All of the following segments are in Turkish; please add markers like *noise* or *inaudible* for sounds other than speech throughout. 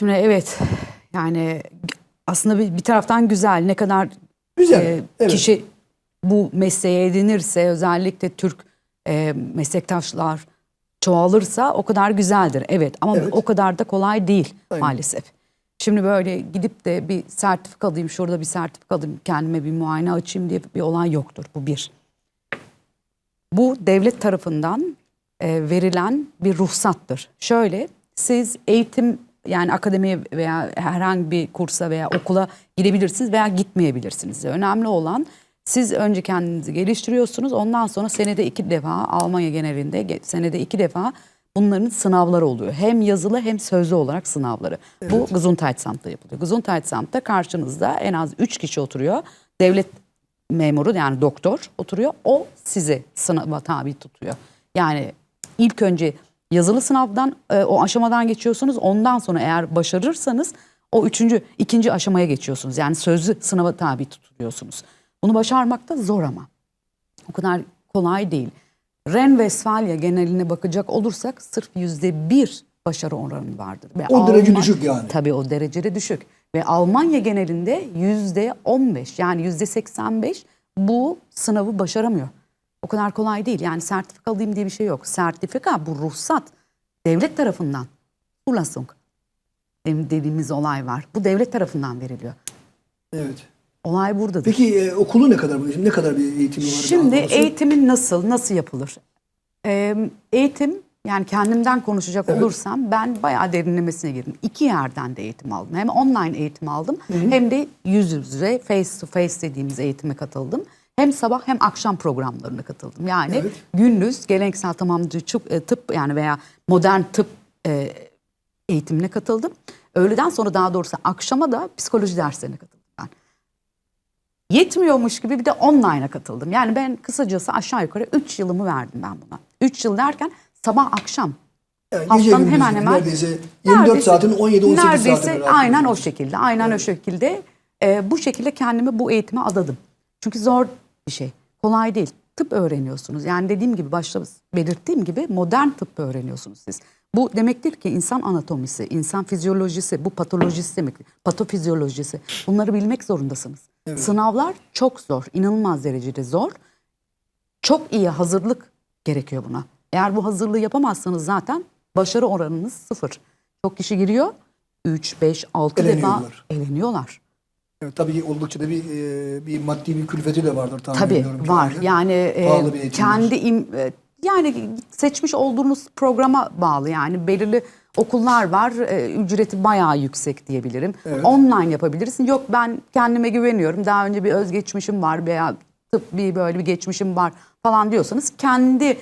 Şimdi evet yani aslında bir, bir taraftan güzel ne kadar Güzel, e, evet. kişi bu mesleğe edinirse özellikle Türk e, meslektaşlar çoğalırsa o kadar güzeldir. Evet ama Evet. o kadar da kolay değil Aynen. maalesef. Şimdi böyle gidip de bir sertifika alayım şurada bir sertifika alayım kendime bir muayene açayım diye bir olay yoktur bu bir. Bu devlet tarafından e, verilen bir ruhsattır. Şöyle siz eğitim yani akademiye veya herhangi bir kursa veya okula gidebilirsiniz veya gitmeyebilirsiniz. Önemli olan siz önce kendinizi geliştiriyorsunuz. Ondan sonra senede iki defa Almanya genelinde ge- senede iki defa bunların sınavları oluyor. Hem yazılı hem sözlü olarak sınavları. Bu Gesundheitsamt'ta yapılıyor. Gesundheitsamt'ta karşınızda en az üç kişi oturuyor. Devlet memuru yani doktor oturuyor. O sizi sınava tabi tutuyor. Yani ilk önce yazılı sınavdan e, o aşamadan geçiyorsunuz. Ondan sonra eğer başarırsanız o üçüncü, ikinci aşamaya geçiyorsunuz. Yani sözlü sınava tabi tutuluyorsunuz. Bunu başarmak da zor ama. O kadar kolay değil. Ren-Westfalia geneline bakacak olursak sırf yüzde bir başarı oranı vardır. Ve O derece düşük yani. Tabii o derecede düşük. Ve Almanya genelinde yüzde 15 yani yüzde 85 bu sınavı başaramıyor. O kadar kolay değil. Yani sertifika alayım diye bir şey yok. Sertifika bu ruhsat devlet tarafından. Zulassung dem- dediğimiz olay var. Bu devlet tarafından veriliyor. Evet. Olay buradadır. Peki e, okulu ne kadar bu? Ne kadar bir eğitimi var? Şimdi eğitimin nasıl, nasıl yapılır? Ee, eğitim yani kendimden konuşacak Evet. olursam ben bayağı derinlemesine girdim. İki yerden de eğitim aldım. Hem online eğitim aldım hem de yüz yüze face to face dediğimiz eğitime katıldım. Hem sabah hem akşam programlarına katıldım. Yani Evet. gündüz geleneksel tamamlayıcı tıp, tıp yani veya modern tıp e, eğitimine katıldım. Öğleden sonra daha doğrusu akşama da psikoloji derslerine katıldım ben. Yetmiyormuş gibi bir de online'a katıldım. Yani ben kısacası aşağı yukarı 3 yılımı verdim ben buna. 3 yıl derken sabah akşam Yani haftanın hemen hemen neredeyse 24 neredeyse- saatin 17-18 saatini neredeyse aynen o şekilde aynen o şekilde e, bu şekilde kendimi bu eğitime adadım. Çünkü zor bir şey. Kolay değil. Tıp öğreniyorsunuz. Yani dediğim gibi başta belirttiğim gibi modern tıp öğreniyorsunuz siz. Bu demektir ki insan anatomisi, insan fizyolojisi, bu patolojisi demek. Patofizyolojisi. Bunları bilmek zorundasınız. Sınavlar çok zor, inanılmaz derecede zor. Çok iyi hazırlık gerekiyor buna. Eğer bu hazırlığı yapamazsanız zaten başarı oranınız sıfır. Çok kişi giriyor, 3, 5, 6 defa Eleniyorlar. Evet, tabii oldukça da bir e, bir maddi bir külfeti de vardır tahmin Tabii ediyorum. var. herhalde. Yani e, kendi im- e, yani seçmiş olduğunuz programa bağlı yani belirli okullar var. e, ücreti bayağı yüksek diyebilirim. Evet. Online yapabilirsin. Yok ben kendime güveniyorum. Daha önce bir özgeçmişim var veya tıbbi böyle bir geçmişim var falan diyorsanız kendi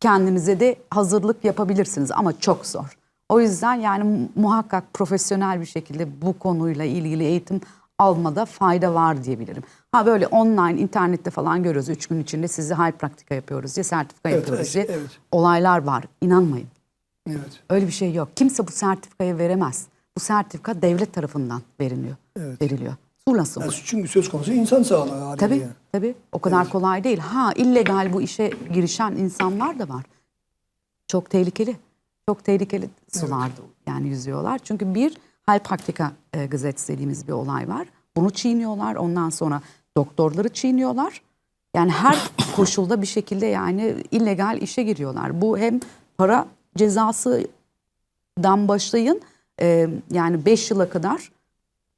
kendinize de hazırlık yapabilirsiniz ama çok zor. O yüzden yani mu- muhakkak profesyonel bir şekilde bu konuyla ilgili eğitim almada fayda var diyebilirim. Ha böyle online internette falan görüyoruz. Üç gün içinde sizi hal praktika yapıyoruz diye sertifika Evet, yapıyoruz evet, diye evet. olaylar var. İnanmayın. Evet. Öyle bir şey yok. Kimse bu sertifikayı veremez. Bu sertifika devlet tarafından veriliyor. Evet. Veriliyor. Zulassung. Yani çünkü söz konusu insan sağlığı. Tabii yani. tabii. O kadar kolay değil. Ha illegal bu işe girişen insanlar da var. Çok tehlikeli. Çok tehlikeli sularda yani yüzüyorlar. Çünkü bir Heilpraktika e, Gesetz dediğimiz bir olay var. Bunu çiğniyorlar. Ondan sonra doktorları çiğniyorlar. Yani her *coughs* koşulda bir şekilde yani illegal işe giriyorlar. Bu hem para cezasından başlayın e, yani 5 yıla kadar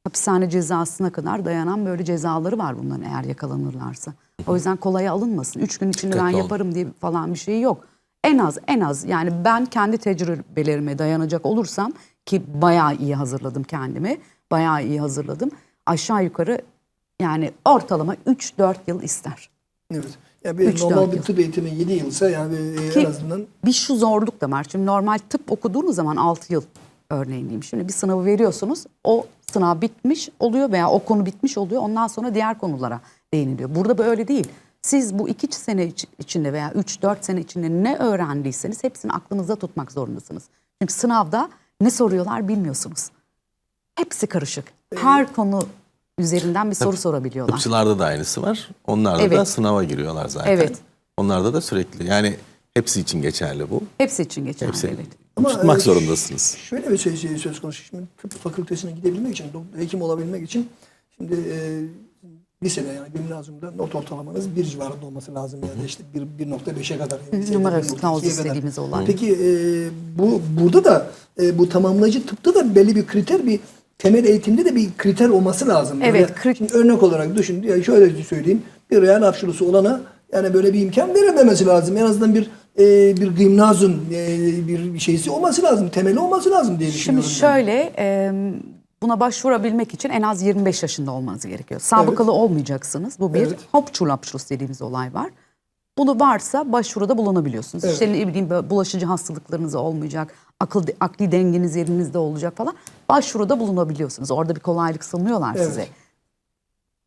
hapishane cezasına kadar dayanan böyle cezaları var bunların eğer yakalanırlarsa. O yüzden kolaya alınmasın. Üç gün içinde ben yaparım diye falan bir şey yok. En az en az yani ben kendi tecrübelerime dayanacak olursam ki bayağı iyi hazırladım kendimi. Bayağı iyi hazırladım. Aşağı yukarı yani ortalama 3-4 yıl ister. Evet. Ya bir Üç, normal bir yıl. tıp eğitimi 7 yılsa yani e, Ki en azından bir şu zorluk da var. Şimdi normal tıp okuduğunuz zaman 6 yıl örneğin diyeyim. Şimdi bir sınavı veriyorsunuz. O sınav bitmiş oluyor veya o konu bitmiş oluyor. Ondan sonra diğer konulara değiniliyor. Burada böyle değil. Siz bu iki sene iç- içinde veya 3-4 sene içinde ne öğrendiyseniz hepsini aklınızda tutmak zorundasınız. Çünkü sınavda ne soruyorlar bilmiyorsunuz. Hepsi karışık. Her konu üzerinden bir soru sorabiliyorlar. Tıpçılarda da aynısı var. Onlar da, Evet. da sınava giriyorlar zaten. Evet. Onlarda da sürekli yani Hepsi için geçerli bu. Hepsi için geçerli. Hepsi Evet. tutmak e, zorundasınız. Şöyle bir şey, söz konusu. Şimdi tıp fakültesine gidebilmek için, doktor, hekim olabilmek için şimdi e, lisede yani gimnazyumda not ortalamanız bir civarında olması lazım. Yani işte bir- 1.5'e kadar. yani lisede Numarası 1.2'ye clausus kadar. dediğimiz olay. Peki e, bu burada da e, bu tamamlayıcı tıpta da belli bir kriter bir temel eğitimde de bir kriter olması lazım. Evet, kri- şimdi örnek olarak düşün. Yani şöyle söyleyeyim. Bir real hapşurusu olana yani böyle bir imkan verilmemesi lazım. En azından bir e, bir gimnazyum e, bir bir şeysi olması lazım. Temeli olması lazım diye Şimdi düşünüyorum. şöyle e, buna başvurabilmek için en az 25 yaşında olmanız gerekiyor. Sabıkalı olmayacaksınız. Bu bir Evet. Hauptschulabschluss dediğimiz olay var. Bunu varsa başvuruda bulunabiliyorsunuz. Evet. İşte ne bileyim bulaşıcı hastalıklarınız olmayacak, akıl akli dengeniz yerinizde olacak falan. Başvuruda bulunabiliyorsunuz. Orada bir kolaylık sunuyorlar Evet. size.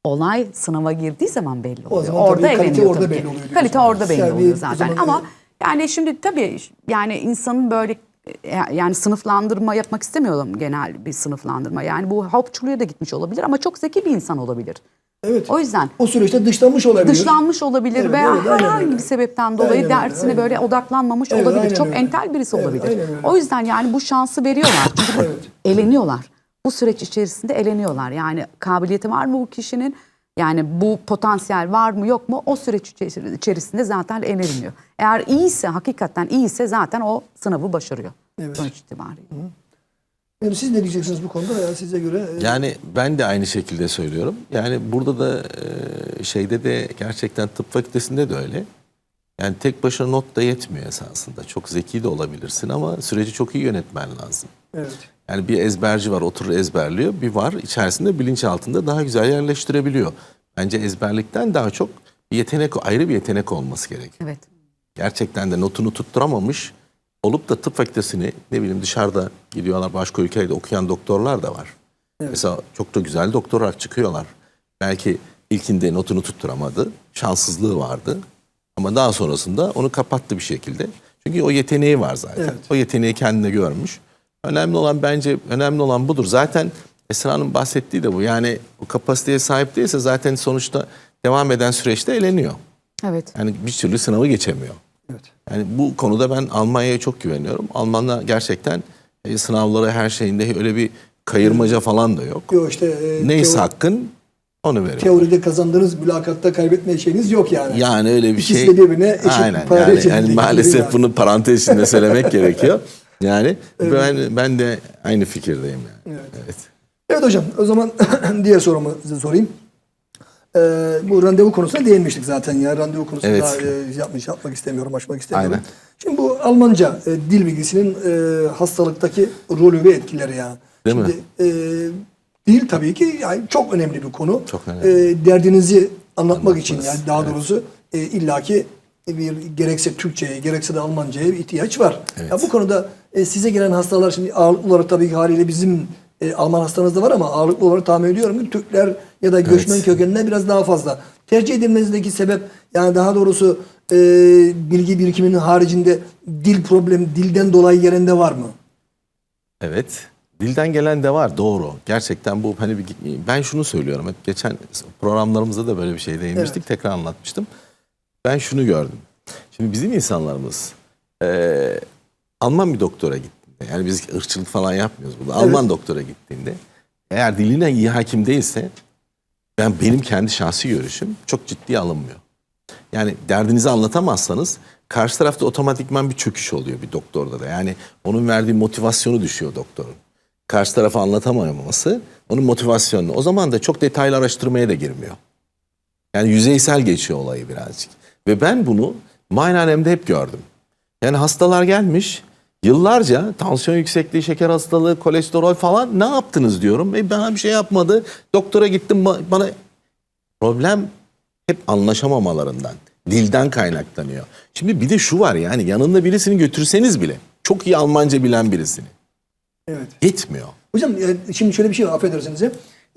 Olay sınava girdiği zaman belli oluyor. zaman orada tabii kalite orada belli oluyor. Kalite orada belli Yani oluyor o zaten. Ama yani şimdi tabii yani insanın böyle yani sınıflandırma yapmak istemiyorum genel bir sınıflandırma. Yani bu Hauptschul'ya da gitmiş olabilir ama çok zeki bir insan olabilir. Evet. O yüzden O süreçte dışlanmış olabilir. dışlanmış olabilir Evet, veya evet, aynen herhangi öyle. bir sebepten dolayı Aynen dersine aynen böyle öyle. odaklanmamış Evet, olabilir. aynen Çok öyle. entel birisi Evet, olabilir. aynen. O yüzden yani bu şansı veriyorlar. Çünkü Evet. eleniyorlar. Bu süreç içerisinde eleniyorlar. Yani kabiliyeti var mı bu kişinin? Yani bu potansiyel var mı yok mu? O süreç içeris- içerisinde zaten eleniliyor. Eğer iyiyse, hakikaten iyiyse zaten o sınavı başarıyor. Evet. Sonuç itibariyle. Yani siz ne diyeceksiniz bu konuda veya size göre? e, Yani ben de aynı şekilde söylüyorum. Yani burada da e, şeyde de gerçekten tıp fakültesinde de öyle. Yani tek başına not da yetmiyor esasında. Çok zeki de olabilirsin ama süreci çok iyi yönetmen lazım. Evet. Yani bir ezberci var oturur ezberliyor. Bir var içerisinde bilinç altında daha güzel yerleştirebiliyor. Bence ezberlikten daha çok bir yetenek, ayrı bir yetenek olması gerekiyor. Evet. gerçekten de notunu tutturamamış olup da tıp fakültesini ne bileyim dışarıda gidiyorlar başka ülkelerde okuyan doktorlar da var. Mesela çok da güzel doktor olarak çıkıyorlar. Belki ilkinde notunu tutturamadı, şanssızlığı vardı. Ama daha sonrasında onu kapattı bir şekilde. Çünkü o yeteneği var zaten. Evet. O yeteneği kendine görmüş. Önemli olan bence önemli olan budur. Zaten Esra Hanım bahsettiği de bu. Yani o kapasiteye sahip değilse zaten sonuçta devam eden süreçte eleniyor. Evet. Yani bir türlü sınavı geçemiyor. Evet. Yani bu konuda ben Almanya'ya çok güveniyorum. Almanlar gerçekten e, sınavları her şeyinde öyle bir kayırmaca falan da yok. Yok işte e, Neyse teo- hakkın onu veriyor. teoride kazandığınız mülakatta kaybetme şeyiniz yok yani. Yani öyle bir İkisi şey. de birbirine eşit Aynen. Yani, yani maalesef yani. bunu parantez içinde söylemek *laughs* gerekiyor. Yani ben ben de aynı fikirdeyim yani. Evet. evet. Evet hocam o zaman *clears throat* diğer sorumu size sorayım. Ee, bu randevu konusuna değinmiştik zaten ya. Randevu konusunu Evet. e, yapmış, yapmak istemiyorum, açmak istemiyorum. Aynen. Şimdi bu Almanca e, dil bilgisinin e, hastalıktaki rolü ve etkileri ya. Değil mi? Şimdi e, dil tabii ki yani çok önemli bir konu. Çok önemli. E, derdinizi anlatmak için Anlatmanız, yani daha evet. doğrusu e, illaki bir gerekse Türkçe'ye gerekse de Almanca'ya bir ihtiyaç var. Evet. Ya bu konuda e, size gelen hastalar şimdi ağırlıklı olarak tabii ki haliyle bizim e, Alman hastanız da var ama ağırlıklı olarak tahmin ediyorum ki Türkler ya da göçmen Evet. kökenine biraz daha fazla. Tercih edilmenizdeki sebep yani daha doğrusu e, bilgi birikiminin haricinde dil problemi dilden dolayı yerinde var mı? Evet. Dilden gelen de var doğru. Gerçekten bu hani bir, ben şunu söylüyorum hep geçen programlarımızda da böyle bir şey değinmiştik. Evet. Tekrar anlatmıştım. Ben şunu gördüm. Şimdi bizim insanlarımız eee, Alman bir doktora gittiğinde yani biz ırkçılık falan yapmıyoruz burada. Alman doktora gittiğinde eğer diline iyi hakim değilse ben benim kendi şahsi görüşüm çok ciddiye alınmıyor. Yani derdinizi anlatamazsanız karşı tarafta otomatikman bir çöküş oluyor bir doktorda da. Yani onun verdiği motivasyonu düşüyor doktorun. Karşı tarafa anlatamaması onun motivasyonunu. O zaman da çok detaylı araştırmaya da girmiyor. Yani yüzeysel geçiyor olayı birazcık. Ve ben bunu muayenehanemde hep gördüm. Yani hastalar gelmiş yıllarca tansiyon yüksekliği, şeker hastalığı, kolesterol falan ne yaptınız diyorum. E bana bir şey yapmadı. Doktora gittim ba- bana problem hep anlaşamamalarından, dilden kaynaklanıyor. Şimdi bir de şu var yani yanında birisini götürseniz bile çok iyi Almanca bilen birisini Evet. yetmiyor. Hocam e, şimdi şöyle bir şey var affedersiniz.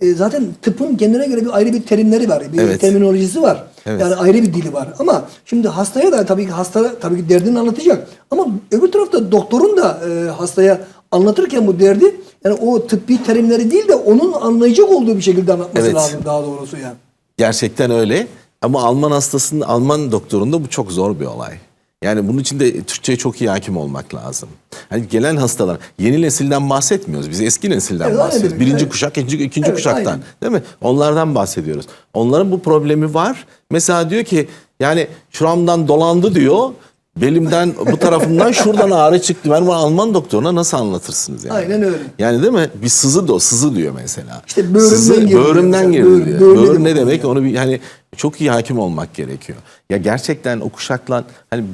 E, zaten tıpın kendine göre bir ayrı bir terimleri var. Bir Evet. terminolojisi var. Evet. Yani ayrı bir dili var. Ama şimdi hastaya da tabii ki hasta tabii ki derdini anlatacak. Ama öbür tarafta doktorun da e, hastaya anlatırken bu derdi yani o tıbbi terimleri değil de onun anlayacak olduğu bir şekilde anlatması Evet. lazım daha doğrusu yani. Gerçekten öyle. Ama Alman hastasının, Alman doktorunda bu çok zor bir olay. Yani bunun için de Türkçe'ye çok iyi hakim olmak lazım. Hani gelen hastalar, yeni nesilden bahsetmiyoruz. Biz eski nesilden Evet, bahsediyoruz. aynen. Birinci Evet. kuşak, ikinci, ikinci Evet, kuşaktan. aynen. Değil mi? Onlardan bahsediyoruz. Onların bu problemi var. Mesela diyor ki yani şuramdan dolandı diyor. Belimden bu tarafımdan şuradan ağrı çıktı. Ben bunu Alman doktoruna nasıl anlatırsınız yani? Aynen öyle. Yani değil mi? Bir sızı da o sızı diyor mesela. İşte böğrümden Sızı, geliyor Böğrümden mesela. geliyor Böğür- diyor. Böğür ne bu demek? Onu bir hani çok iyi hakim olmak gerekiyor. Ya gerçekten o kuşakla hani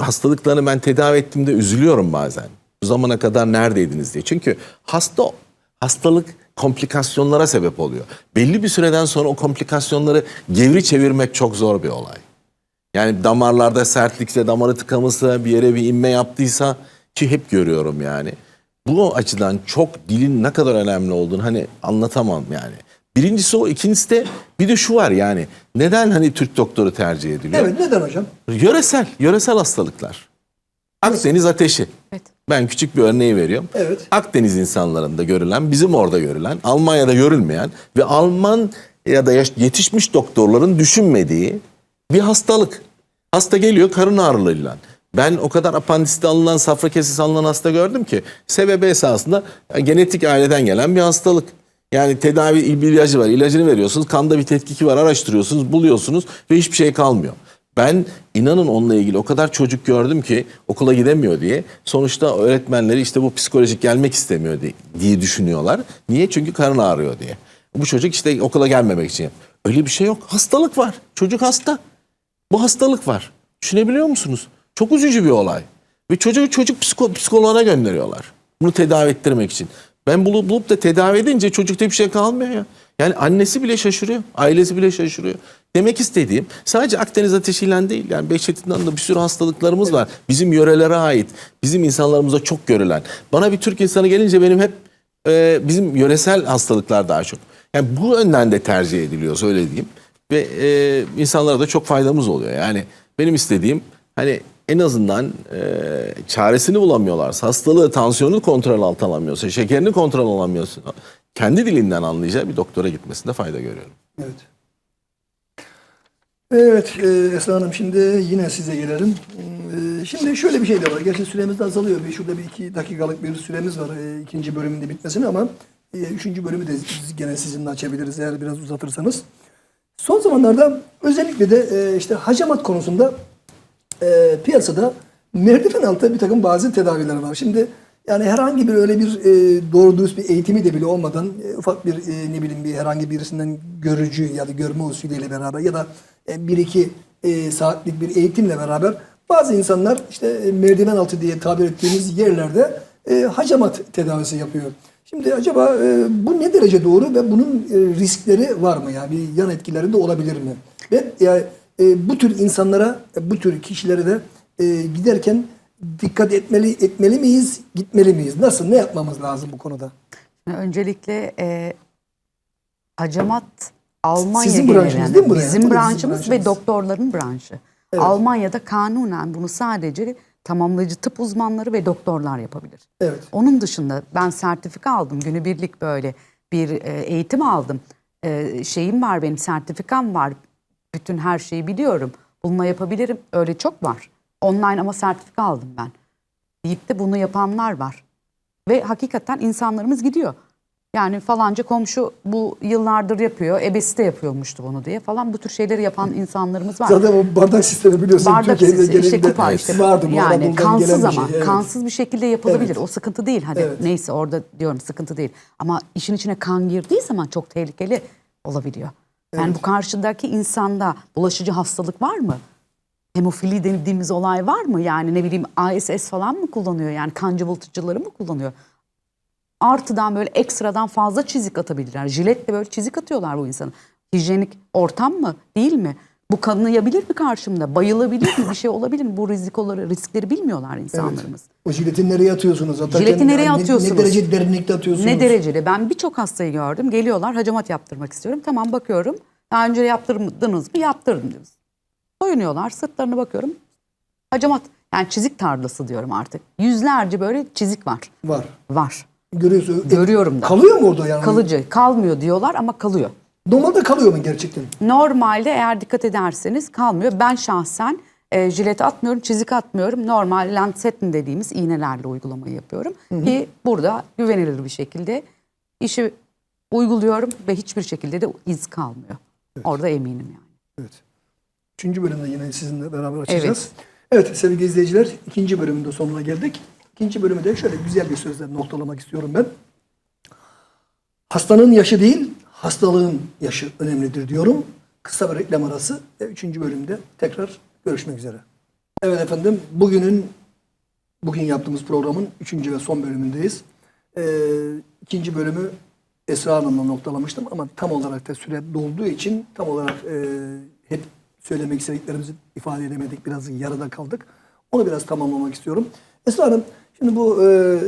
hastalıklarını ben tedavi ettiğimde üzülüyorum bazen. Bu zamana kadar neredeydiniz diye. Çünkü hasta hastalık komplikasyonlara sebep oluyor. Belli bir süreden sonra o komplikasyonları gevri çevirmek çok zor bir olay. Yani damarlarda sertlikse, damarı tıkamışsa, bir yere bir inme yaptıysa ki hep görüyorum yani. Bu açıdan çok dilin ne kadar önemli olduğunu hani anlatamam yani. Birincisi o, ikincisi de bir de şu var yani. Neden hani Türk doktoru tercih ediliyor? Evet neden hocam? Yöresel, yöresel hastalıklar. Akdeniz ateşi. Evet. Ben küçük bir örneği veriyorum. Evet. Akdeniz insanlarında görülen, bizim orada görülen, Almanya'da görülmeyen ve Alman ya da yetişmiş doktorların düşünmediği bir hastalık. Hasta geliyor karın ağrılarıyla. Ben o kadar apandisite alınan, safra kesesi alınan hasta gördüm ki sebebi esasında genetik aileden gelen bir hastalık. Yani tedavi bir ilacı var. ilacını veriyorsunuz. Kanda bir tetkiki var. Araştırıyorsunuz, buluyorsunuz ve hiçbir şey kalmıyor. Ben inanın onunla ilgili o kadar çocuk gördüm ki okula gidemiyor diye. Sonuçta öğretmenleri işte bu psikolojik gelmek istemiyor diye, diye düşünüyorlar. Niye? Çünkü karın ağrıyor diye. Bu çocuk işte okula gelmemek için. Öyle bir şey yok. Hastalık var. Çocuk hasta. Bu hastalık var. Düşünebiliyor musunuz? Çok üzücü bir olay. Ve çocuğu çocuk psiko, psikoloğuna gönderiyorlar. Bunu tedavi ettirmek için. Ben bulup, bulup da tedavi edince çocukta bir şey kalmıyor ya. Yani annesi bile şaşırıyor. Ailesi bile şaşırıyor. Demek istediğim sadece Akdeniz ateşiyle değil. Yani Behçetinden de bir sürü hastalıklarımız var. Bizim yörelere ait. Bizim insanlarımıza çok görülen. Bana bir Türk insanı gelince benim hep e, bizim yöresel hastalıklar daha çok. Yani bu yönden de tercih ediliyor söylediğim. Ve e, insanlara da çok faydamız oluyor. Yani benim istediğim hani en azından e, çaresini bulamıyorlarsa, hastalığı, tansiyonu kontrol altına alamıyorsa, şekerini kontrol alamıyorsa, kendi dilinden anlayacağı bir doktora gitmesinde fayda görüyorum. Evet. Evet e, Esra Hanım şimdi yine size gelelim. E, şimdi şöyle bir şey de var. Gerçi süremiz de azalıyor. Bir, şurada bir iki dakikalık bir süremiz var e, ikinci bölümünde bitmesine ama e, üçüncü bölümü de gene sizinle açabiliriz eğer biraz uzatırsanız. Son zamanlarda özellikle de e, işte hacamat konusunda e, piyasada merdiven altı bir takım bazı tedaviler var. Şimdi yani herhangi bir öyle bir e, doğru dürüst bir eğitimi de bile olmadan e, ufak bir e, ne bileyim bir herhangi birisinden görücü ya da görme usulüyle beraber ya da e, bir iki e, saatlik bir eğitimle beraber bazı insanlar işte e, merdiven altı diye tabir ettiğimiz yerlerde e, hacamat tedavisi yapıyor. Şimdi acaba e, bu ne derece doğru ve bunun e, riskleri var mı? Yani bir yan etkileri de olabilir mi? Ve yani e, bu tür insanlara, e, bu tür kişilere de e, giderken dikkat etmeli etmeli miyiz, gitmeli miyiz? Nasıl, ne yapmamız lazım bu konuda? Öncelikle e, hacamat Almanya Sizin branşınız değil mi buraya? bizim Tabii sizin branşımız ve doktorların branşı. Evet. Almanya'da kanunen bunu sadece tamamlayıcı tıp uzmanları ve doktorlar yapabilir. Evet. Onun dışında ben sertifika aldım. Günübirlik böyle bir e, eğitim aldım. E, şeyim var benim sertifikam var. Bütün her şeyi biliyorum. Bununla yapabilirim. Öyle çok var. Online ama sertifika aldım ben. Deyip de bunu yapanlar var. Ve hakikaten insanlarımız gidiyor. Yani falanca komşu bu yıllardır yapıyor. Ebesi de yapıyormuştu bunu diye falan. Bu tür şeyleri yapan insanlarımız var. Zaten o bardak sistemi biliyorsun. Bardak Türkiye'de sisi, işte kupa işte vardı. Yani kansız bir ama şey, evet. kansız bir şekilde yapılabilir. Evet. O sıkıntı değil. Hadi Evet. neyse orada diyorum sıkıntı değil. Ama işin içine kan girdiği zaman çok tehlikeli olabiliyor. Yani bu karşıdaki insanda bulaşıcı hastalık var mı? Hemofili dediğimiz olay var mı? Yani ne bileyim ASS falan mı kullanıyor? Yani kan cıvıltıcıları mı kullanıyor? Artıdan böyle ekstradan fazla çizik atabilirler. Jiletle böyle çizik atıyorlar bu insana. Hijyenik ortam mı? Değil mi? Bu kanayabilir mi karşımda? Bayılabilir mi? Bir şey olabilir mi? Bu rizikoları, riskleri bilmiyorlar insanlarımız. O jileti nereye atıyorsunuz? Atarken Jileti nereye yani ne- atıyorsunuz? Ne derece derinlikte atıyorsunuz? Ne dereceli? Ben birçok hastayı gördüm. Geliyorlar hacamat yaptırmak istiyorum. Tamam bakıyorum. Daha önce yaptırdınız mı? Yaptırdım diyoruz. Soyunuyorlar. Sırtlarına bakıyorum. Hacamat. Yani çizik tarlası diyorum artık. Yüzlerce böyle çizik var. Var. Var. Görüyorsun. E, Görüyorum da. Kalıyor mu orada yani? Kalıcı. Kalmıyor diyorlar ama kalıyor. Normalde kalıyor mu gerçekten? Normalde eğer dikkat ederseniz kalmıyor. Ben şahsen e, jilet atmıyorum, çizik atmıyorum. Normal Lansettin dediğimiz iğnelerle uygulamayı yapıyorum. Ki burada güvenilir bir şekilde işi uyguluyorum ve hiçbir şekilde de iz kalmıyor. Orada eminim yani. Evet. Üçüncü bölümde yine sizinle beraber açacağız. Evet. sevgili izleyiciler ikinci bölümün de sonuna geldik. İkinci bölümü de şöyle güzel bir sözle noktalamak istiyorum ben. Hastanın yaşı değil, hastalığın yaşı önemlidir diyorum. Kısa bir reklam arası ve üçüncü bölümde tekrar görüşmek üzere. Evet efendim, bugünün bugün yaptığımız programın üçüncü ve son bölümündeyiz. Ee, ikinci bölümü Esra Hanım'la noktalamıştım ama tam olarak da süre dolduğu için tam olarak e, hep söylemek istediklerimizi ifade edemedik. Biraz yarıda kaldık. Onu biraz tamamlamak istiyorum. Esra Hanım, şimdi bu e,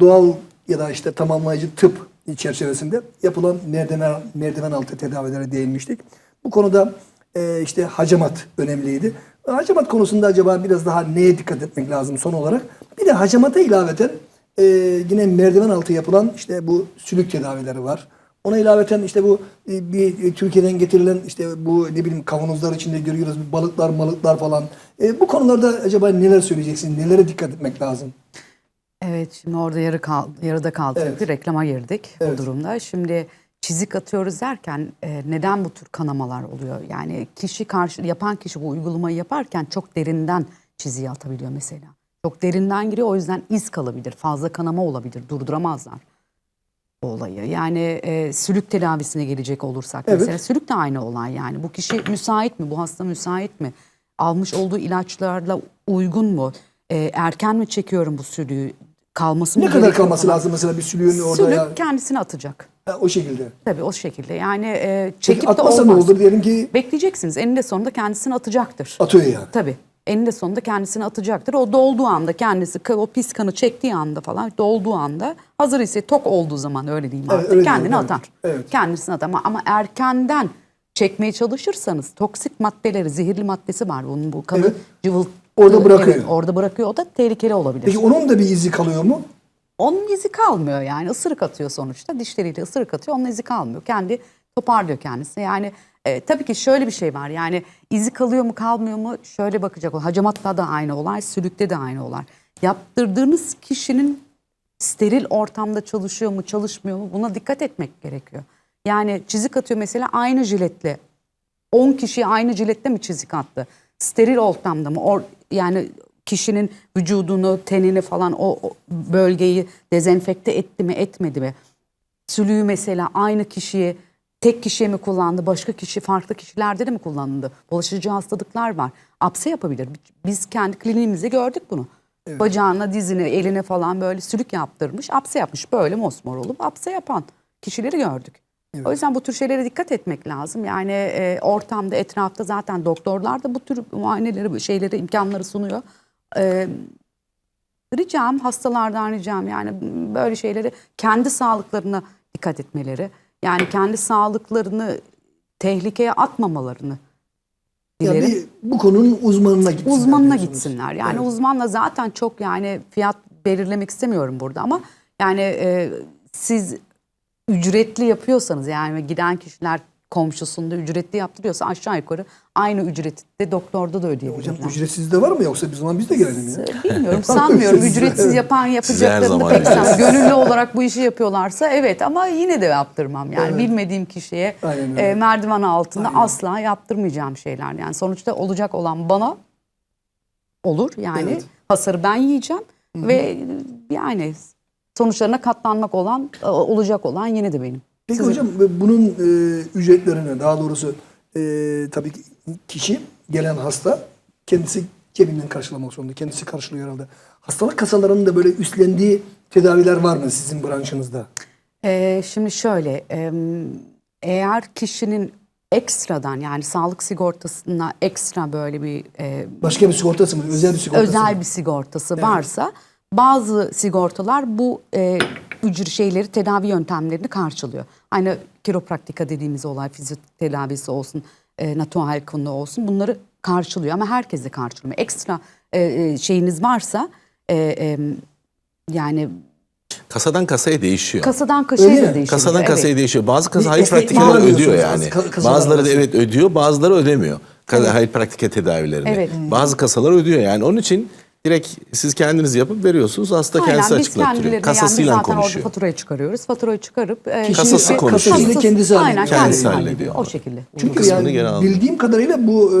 doğal ya da işte tamamlayıcı tıp çerçevesinde yapılan merdiven, merdiven altı tedavilere değinmiştik. Bu konuda e, işte hacamat önemliydi. Hacamat konusunda acaba biraz daha neye dikkat etmek lazım son olarak? Bir de hacamata ilaveten e, yine merdiven altı yapılan işte bu sülük tedavileri var. Ona ilaveten işte bu e, bir e, Türkiye'den getirilen işte bu ne bileyim kavanozlar içinde görüyoruz balıklar malıklar falan. E, bu konularda acaba neler söyleyeceksin? Nelere dikkat etmek lazım? Evet şimdi orada yarı kal, yarıda kaldık. Evet. Reklama girdik Evet. bu durumda. Şimdi çizik atıyoruz derken e, neden bu tür kanamalar oluyor? Yani kişi karşı yapan kişi bu uygulamayı yaparken çok derinden çiziği atabiliyor mesela. Çok derinden giriyor o yüzden iz kalabilir. Fazla kanama olabilir. Durduramazlar olayı. Yani e, sülük tedavisine gelecek olursak Evet. mesela sülük de aynı olay yani. Bu kişi müsait mi? Bu hasta müsait mi? Almış olduğu ilaçlarla uygun mu? E, erken mi çekiyorum bu sülüğü? Kalması mı Ne kadar gerekiyor kalması falan? lazım mesela bir sülüğün orada Sülük ya? kendisini atacak. Ha, o şekilde. Tabii o şekilde. Yani e, Peki çekip de atmasa ne olmaz. olur diyelim ki Bekleyeceksiniz. Eninde sonunda kendisini atacaktır. atıyor yani. Tabii. Eninde sonunda kendisini atacaktır. O dolduğu anda kendisi o pis kanı çektiği anda falan dolduğu anda hazır ise tok olduğu zaman öyle diyeyim Evet, artık öyle kendini diyelim, evet. atar. Evet. Kendisini atar ama, ama erkenden çekmeye çalışırsanız toksik maddeleri, zehirli maddesi var bunun bu kanı Evet. cıvıl Orada bırakıyor. Evet, orada bırakıyor. O da tehlikeli olabilir. Peki onun da bir izi kalıyor mu? Onun izi kalmıyor yani ısırık atıyor sonuçta dişleriyle ısırık atıyor onun izi kalmıyor. Kendi toparlıyor kendisi yani e, tabii ki şöyle bir şey var yani izi kalıyor mu kalmıyor mu şöyle bakacak o hacamatta da aynı olay sülükte de aynı olay. Yaptırdığınız kişinin steril ortamda çalışıyor mu çalışmıyor mu buna dikkat etmek gerekiyor. Yani çizik atıyor mesela aynı jiletle 10 kişiye aynı jiletle mi çizik attı? Steril ortamda mı? Or, yani kişinin vücudunu, tenini falan o, o bölgeyi dezenfekte etti mi, etmedi mi? Sülüğü mesela aynı kişiye, tek kişiye mi kullandı, başka kişi, farklı kişilerde de mi kullanıldı? Bulaşıcı hastalıklar var. Apse yapabilir. Biz kendi kliniğimizde gördük bunu. Bacağına, dizine, eline falan böyle sülük yaptırmış, apse yapmış. Böyle mosmor olup apse yapan kişileri gördük. O yüzden bu tür şeylere dikkat etmek lazım. Yani e, ortamda, etrafta zaten doktorlar da bu tür muayeneleri, şeyleri, imkanları sunuyor. E, ricam, hastalardan ricam yani böyle şeyleri kendi sağlıklarına dikkat etmeleri. Yani kendi sağlıklarını tehlikeye atmamalarını dilerim. Yani bu konunun uzmanına gitsinler. Uzmanına diyorsunuz. gitsinler. Yani Evet. uzmanla zaten çok yani fiyat belirlemek istemiyorum burada ama yani e, siz ücretli yapıyorsanız yani giden kişiler komşusunda ücretli yaptırıyorsa aşağı yukarı aynı ücreti de doktorda da ödeyebilirler. Hocam ücretsiz de var mı yoksa biz zaman biz de gelelim ya. Bilmiyorum sanmıyorum Ücretsiz, yapan yapacaklarını pek sanmıyorum. *laughs* Gönüllü olarak bu işi yapıyorlarsa evet ama yine de yaptırmam yani Evet. bilmediğim kişiye e, merdiven altında Aynen. asla yaptırmayacağım şeyler yani sonuçta olacak olan bana olur yani Evet. hasarı ben yiyeceğim ve yani sonuçlarına katlanmak olan e, olacak olan yine de benim. Peki Sizin- hocam bunun e, ücretlerine daha doğrusu e, tabii ki kişi gelen hasta kendisi cebinden karşılamak zorunda. Kendisi karşılıyor herhalde. Hastalık kasalarının da böyle üstlendiği tedaviler var mı sizin branşınızda? Ee, şimdi şöyle, em, eğer kişinin ekstradan yani sağlık sigortasına ekstra böyle bir e, Başka bir sigortası mı? Özel bir sigortası özel mı? bir sigortası varsa bazı sigortalar bu e, ücret şeyleri tedavi yöntemlerini karşılıyor. Aynı kiropraktika dediğimiz olay fizyoterapisi olsun, e, natural konu olsun bunları karşılıyor ama herkese de karşılıyor. Ekstra e, e, şeyiniz varsa e, e, yani Kasadan kasaya değişiyor. kasadan Öyle mi? değişiyor. Kasadan Evet. kasaya değişiyor. Bazı kasa hayır var ödüyor diyorsunuz yani. az- ka- kasalar Bazıları da evet ödüyor, bazıları ödemiyor. Ka- Hiperpraktike tedavilerini. Evet. Bazı kasalar ödüyor yani. Onun için direkt siz kendiniz yapıp veriyorsunuz. Hasta kendisi Aynen biz açıklattırıyor. kendilerine yani biz Kasasıyla zaten orada konuşuyor. faturayı çıkarıyoruz. Faturayı çıkarıp e, Kişi Kasası kişi- konuşuyor. kasasıyla kendisi Aynen hallediyor. kendisi Kendisi hallediyor. O şekilde. Çünkü kısmını yani geri aldım. bildiğim kadarıyla bu e,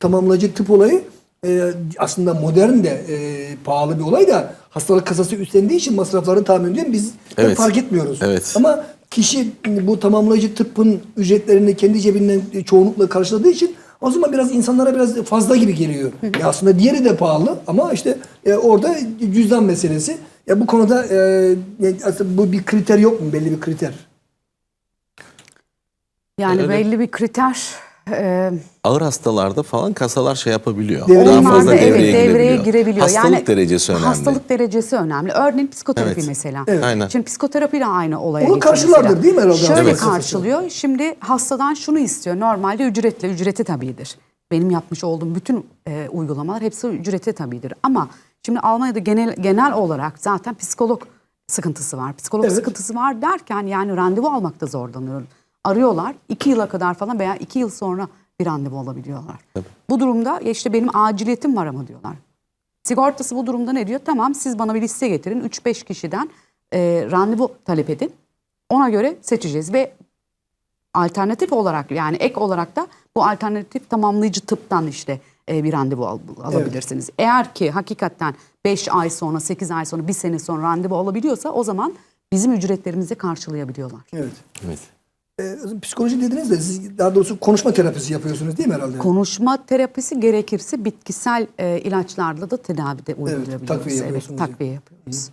tamamlayıcı tıp olayı e, aslında modern de e, pahalı bir olay da hastalık kasası üstlendiği için masrafların tahmin ediyorum biz pek Evet. fark etmiyoruz. Evet. Ama kişi bu tamamlayıcı tıbbın ücretlerini kendi cebinden çoğunlukla karşıladığı için o zaman biraz insanlara biraz fazla gibi geliyor. Ya aslında diğeri de pahalı ama işte e, orada cüzdan meselesi. Ya bu konuda e, aslında bu bir kriter yok mu belli bir kriter? Yani Öyle. belli bir kriter Ağır hastalarda falan kasalar şey yapabiliyor. Devreye Daha fazla Onlarda evet devreye, devreye girebiliyor. girebiliyor. Hastalık yani, derecesi önemli. Hastalık derecesi önemli. Örneğin psikoterapi Evet. mesela. Evet. Aynen. Şimdi psikoterapi de aynı olaya Onu karşılardır mesela. değil mi herhalde? Şöyle Evet. karşılıyor. Şimdi hastadan şunu istiyor. Normalde ücretli, ücreti tabidir. Benim yapmış olduğum bütün e, uygulamalar hepsi ücreti tabidir. Ama şimdi Almanya'da genel genel olarak zaten psikolog sıkıntısı var. Psikolog Evet. sıkıntısı var derken yani randevu almakta zorlanıyorum. Arıyorlar iki yıla kadar falan veya iki yıl sonra bir randevu alabiliyorlar. Bu durumda ya işte benim aciliyetim var ama diyorlar. Sigortası bu durumda ne diyor? Tamam siz bana bir liste getirin. 3-5 kişiden e, randevu talep edin. Ona göre seçeceğiz ve alternatif olarak yani ek olarak da bu alternatif tamamlayıcı tıptan işte e, bir randevu al- alabilirsiniz. Eğer ki hakikaten 5 ay sonra, 8 ay sonra, 1 sene sonra randevu alabiliyorsa o zaman bizim ücretlerimizi karşılayabiliyorlar. Evet. Evet. E, psikoloji dediniz de siz daha doğrusu konuşma terapisi yapıyorsunuz değil mi herhalde? Konuşma terapisi gerekirse bitkisel e, ilaçlarla da tedavide uygulayabiliyoruz. takviye evet, takviye yapıyoruz.